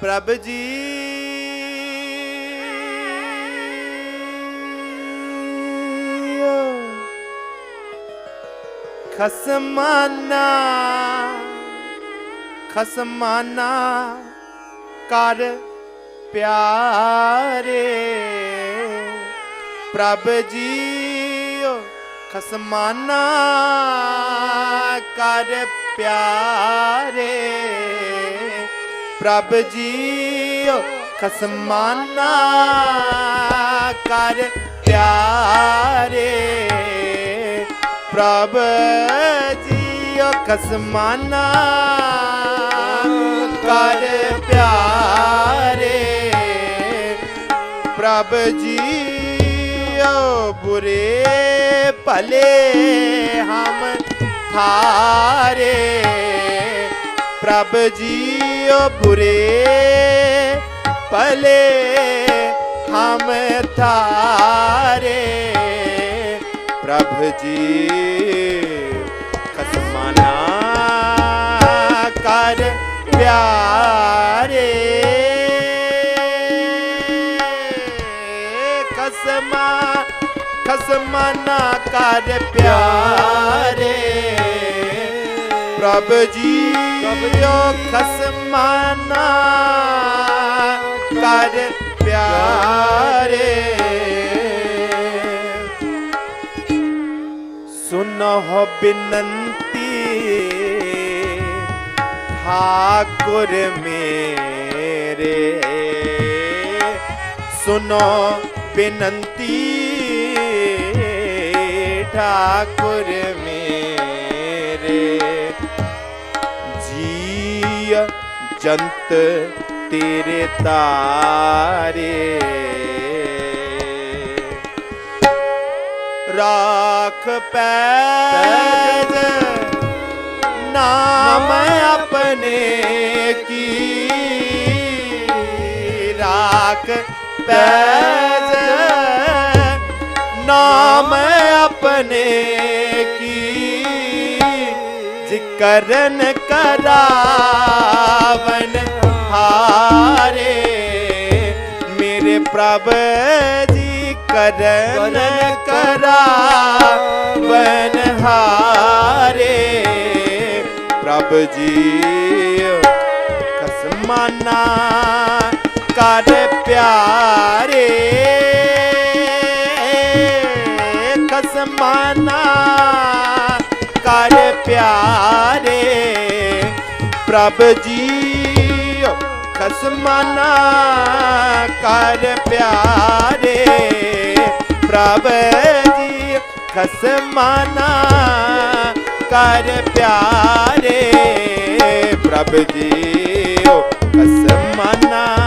ਪ੍ਰਭ ਜੀ। ਖਸਮਾਨਾ ਖਸਮਾਨਾ ਕਰ ਪਿਆਰੇ। ਪ੍ਰਭ ਜੀ। ਖਸਮਾਨਾ ਕਰ ਪਿਆਰੇ। ਪ੍ਰਭ ਜੀਓ, ਖਸਮਾਨਾ ਕਰ ਪਿਆਰੇ। ਪ੍ਰਭ ਜੀਓ, ਖਸਮਾਨਾ ਕਰ ਪਿਆਰੇ। ਪ੍ਰਭ ਜੀ ਜੀਓ ਬੁਰੇ ਭਲੇ ਹਮ ਥਾਰੇ। ਪ੍ਰਭ ਜੀਓ ਬੁਰੇ ਭਲੇ ਹਮ ਥਾਰੇ। ਪ੍ਰਭ ਜੀ ਖਸਮਾਨਾ ਕਰ ਪਿਆਰੇ। ਖਸਮਾ ਖਸਮਾਨਾ ਕਰ ਪਿਆਰੇ। ਪ੍ਰਭ ਜੀ, ਜੋ ਖਸਮਾਨਾ ਕਰ ਪਿਆਰੇ। ਸੁਨੋ ਬਿਨੰਤੀ, ਠਾਕੁਰ ਮੇਰੇ। ਸੁਨੋ ਬਿਨੰਤੀ ਠਾਕੁਰ ਮੇਰੇ ਜੀ ਜੰਤ ਤੇਰੇ ਤਾਰੇ ਰਾਖ ਪੈਜ ਨਾਮ ਆਪਣੇ ਕੀ ਰਾਖ ਪੈਜ ਆਪਣੇ ਕੀ ਜਿਕਰਨ ਕਰਾਵਨ ਹਾਰੇ ਮੇਰੇ ਪ੍ਰਭ ਜੀ ਕਰਨ ਕਰਾਵਨ ਹਾਰੇ ਪ੍ਰਭ ਜੀ ਕਸਮਾਨਾ ਕਰ ਪਿਆਰੇ ਖਸਮਾਨਾ ਕਰ ਪਿਆਰੇ ਪ੍ਰਭ ਜੀ ਖਸਮਾਨਾ ਕਰ ਪਿਆਰੇ ਪ੍ਰਭ ਜੀ ਖਸਮਾਨਾ ਕਰ ਪਿਆਰੇ ਪ੍ਰਭ ਜੀ ਖਸਮਾਨਾ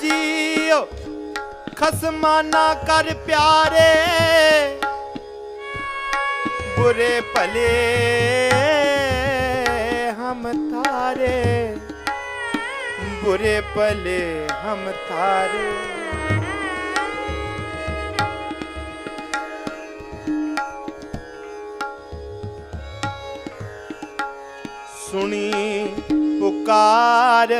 ਜੀਓ ਖਸਮਾਂ ਨਾ ਕਰ ਪਿਆਰੇ। ਬੁਰੇ ਭਲੇ ਹਮ ਤਾਰੇ। ਬੁਰੇ ਭਲੇ ਹਮ ਤਾਰੇ। ਸੁਣੀ ਪੁਕਾਰ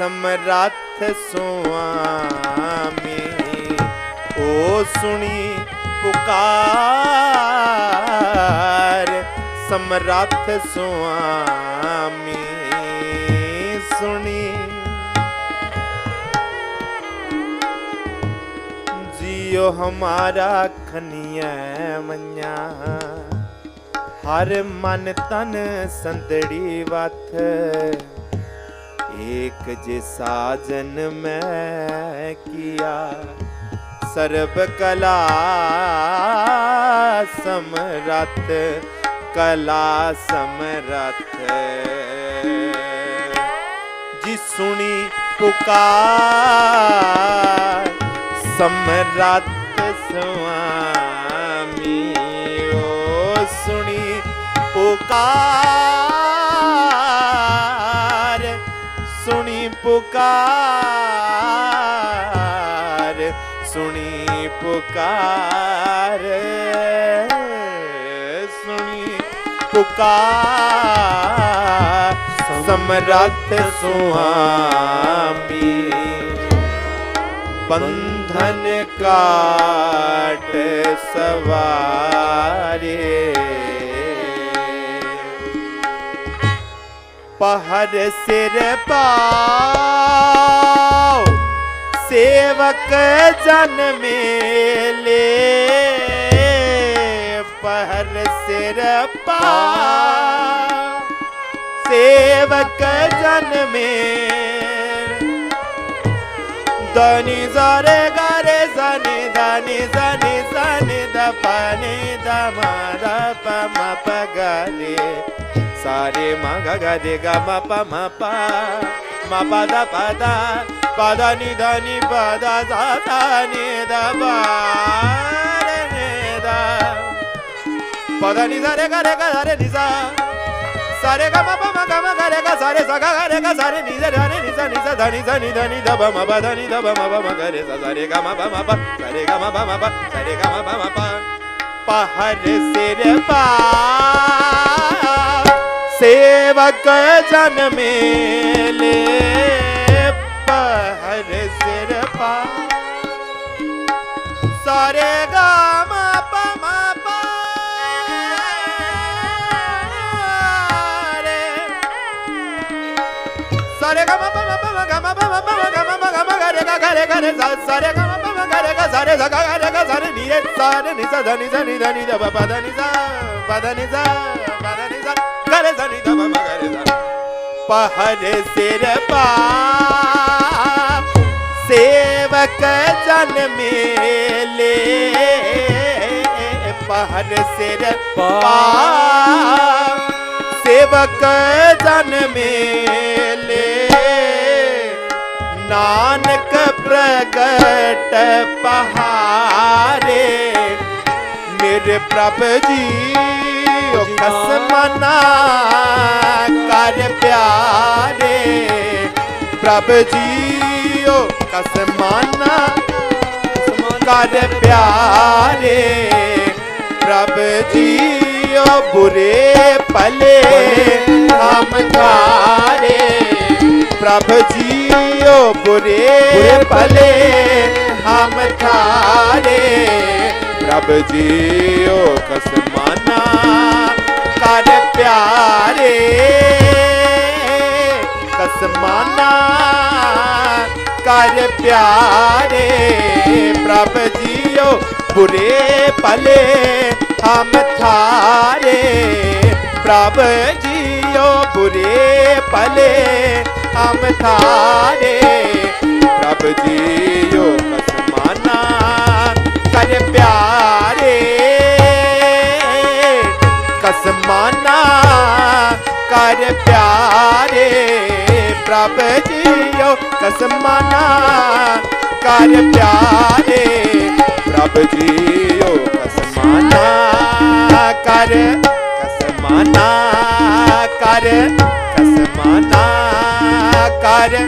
ਸਮਰੱਥ ਸੁਆਮੀ। ਓ ਸੁਣੀ ਪੁਕਾਰ, ਸਮਰੱਥ ਸੁਆਮੀ। ਸੁਣੀ। ਜੀਓ ਹਮਾਰਾ ਖਨੀਐ ਮੰਨਿਆ। ਹਰ ਮਨ ਤਨ ਸੰਦੜੀ ਵਥ। एक जैसा जन्म किया, सर्व कला समरथ कला समरथ। जी सुनी पुकार, समरथ स्वामी, ओ सुनी पुकार। ਪੁਕਾਰ ਸੁਣੀ ਪੁਕਾਰ ਸੁਣੀ ਪੁਕਾਰ ਸਮਰੱਥ ਸੁਆਮੀ। ਬੰਧਨ ਕਾਟ ਸਵਾਰੇ। ਪਹਰ ਸਿਰ ਪਾ सेवक जन मेले पहर सिर पा सेवक जन में धनी जरे गरे जने धनी जने जने द पानी द मारा पम पगले सारे मग गरे ग म प म पा ಮ ಪದ ಪದ ಪದ ನಿಧನಿ ಪದ ಸದ ನಿಧ ನಿಧ ಪದ ನಿಧ ರೆ ಗ ರೆ ಗ ರೆ ನಿಧ ಸರೆ ಗ ಮ ಪ ಮ ಗ ಮ ಗ ರೆ ಗ ಸರೆ ಸ ಗ ಗ ರೆ ಗ ಸರೆ ನಿಧ ರ ರೆ ನಿಧ ನಿಧ ಧ ನಿಧ ನಿಧ ನಿಧ ಬ ಮ ಬ ಧ ನಿಧ ಬ ಮ ಬ ಮ ಗ ರೆ ಸ ಸರೆ ಗ ಮ ಬ ಮ ಬ ಸರೆ ಗ ಮ ಬ ಮ ಬ ಸರೆ ಗ ಮ ಬ ಮ ಬ ಪಹರ ಸಿರ ಪಾ सेवक जन मेले पहर सिर पा सारे ग म प म प रे सारे ग म प म प म ग म प म प म ग म म ग म ग रे ग ग रे ग रे सा सारे ग म प म ग रे ग सारे स ग ग रे ग सारे नि रे सा रे नि सा ध नि सा नि ध नि ध ब प ध नि सा प ध नि ਗਰੇ ਸਨੀ ਦਾ ਮਾ ਗਰੇ ਸਨੀ ਪਹਰ ਸਿਰ ਪਾ ਸੇਵਕ ਜਨ ਮੇਲੇ ਪਹਰ ਸਿਰ ਪਾ ਸੇਵਕ ਜਨ ਨਾਨਕ ਪ੍ਰਗਟ ਪਹਾਰੇ ਮੇਰੇ ਪ੍ਰਭ ਜੀ ਓ ਖਸਮਨਾ ਕਰ ਪਿਆਰੇ। ਪ੍ਰਭ ਜੀ ਓ ਖਸਮਨਾ ਕਰ ਪਿਆਰੇ। ਪ੍ਰਭ ਜੀ ਓ ਬੁਰੇ ਭਲੇ ਹਮਕਾਰੇ ਪ੍ਰਭ ਜੀ ਓ ਬੁਰੇ ਭਲੇ ਹਮਕਾਰੇ ਪ੍ਰਭ ਜੀ ਓ ਕਸਮਾਨਾ ਕਸਮਾਨਾ ਕਰ ਪਿਆਰੇ ਪ੍ਰਭ ਜੀਓ, ਬੁਰੇ ਭਲੇ ਹਮ ਥਾਰੇ ਪ੍ਰਭ ਜੀਓ, ਬੁਰੇ ਭਲੇ ਹਮ ਥਾਰੇ ਪ੍ਰਭ ਜੀਓ, ਕਸਮਾਨਾ ਕਰ ਪਿਆਰੇ। ਕਸਮਾਨਾ ਕਰ ਪਿਆਰੇ, ਪ੍ਰਭ ਜੀਓ ਕਸਮਾਨਾ ਕਰ ਪਿਆਰੇ, ਪ੍ਰਭ ਜੀਓ ਕਸਮਾਨਾ ਕਰ ਕਸਮਾਨਾ ਕਰ ਕਸਮਾਨਾ ਕਰ।